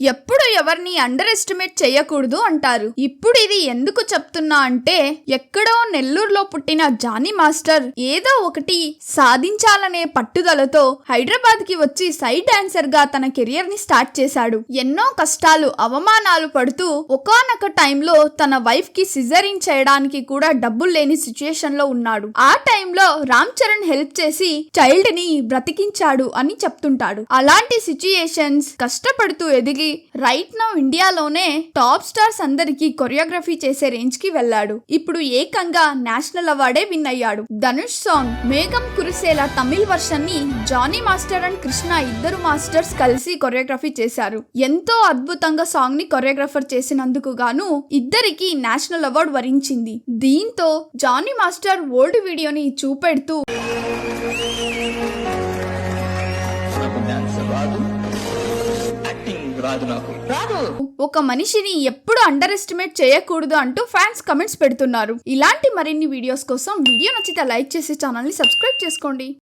ఎప్పుడు ఎవరిని under estimate చేయకూడదు అంటారు. ఇప్పుడు ఇది ఎందుకు చెప్తున్నా అంటే ఎక్కడో నెల్లూరులో పుట్టిన జానీ మాస్టర్ ఏదో ఒకటి సాధించాలనే పట్టుదలతో హైదరాబాద్కి వచ్చి సైడ్ డాన్సర్గా తన కెరియర్ని స్టార్ట్ చేశాడు. ఎన్నో కష్టాలు అవమానాలు పడుతూ ఒకానొక టైంలో తన వైఫ్కి సిజరింగ్ చేయడానికి కూడా డబ్బులు లేని సిచ్యుయేషన్లో ఉన్నాడు. ఆ టైంలో రామ్ చరణ్ హెల్ప్ చేసి చైల్డ్ని బ్రతికించాడు అని చెప్తుంటాడు. అలాంటి సిచ్యుయేషన్స్ కష్టపడుతూ ఎదిగి రైట్ నౌ ఇండియాలోనే టాప్ స్టార్స్ అందరికి కొరియోగ్రఫీ చేసే రేంజ్కి వెళ్ళాడు. ఇప్పుడు ఏకంగా నేషనల్ అవార్డే విన్ అయ్యాడు. ధనుష్ సాంగ్ మేఘం కురిసేలా తమిళ్ వర్షన్ని జానీ మాస్టర్ అండ్ కృష్ణ ఇద్దరు మాస్టర్స్ కలిసి కొరియోగ్రఫీ చేశారు. ఎంతో అద్భుతంగా సాంగ్ని కొరియోగ్రఫర్ చేసినందుకు గాను ఇద్దరికి నేషనల్ అవార్డు వరించింది. దీంతో జానీ మాస్టర్ ఓల్డ్ వీడియోని చూపెడుతూ రాదు నాకు. రాదు. ఒక మనిషిని ఎప్పుడు అండర్ ఎస్టిమేట్ చేయకూడదు అంటూ ఫ్యాన్స్ కమెంట్స్ పెడుతున్నారు. ఇలాంటి మరిన్ని వీడియోస్ కోసం వీడియో నచ్చితే లైక్ చేసి ఛానల్ని సబ్స్క్రైబ్ చేసుకోండి.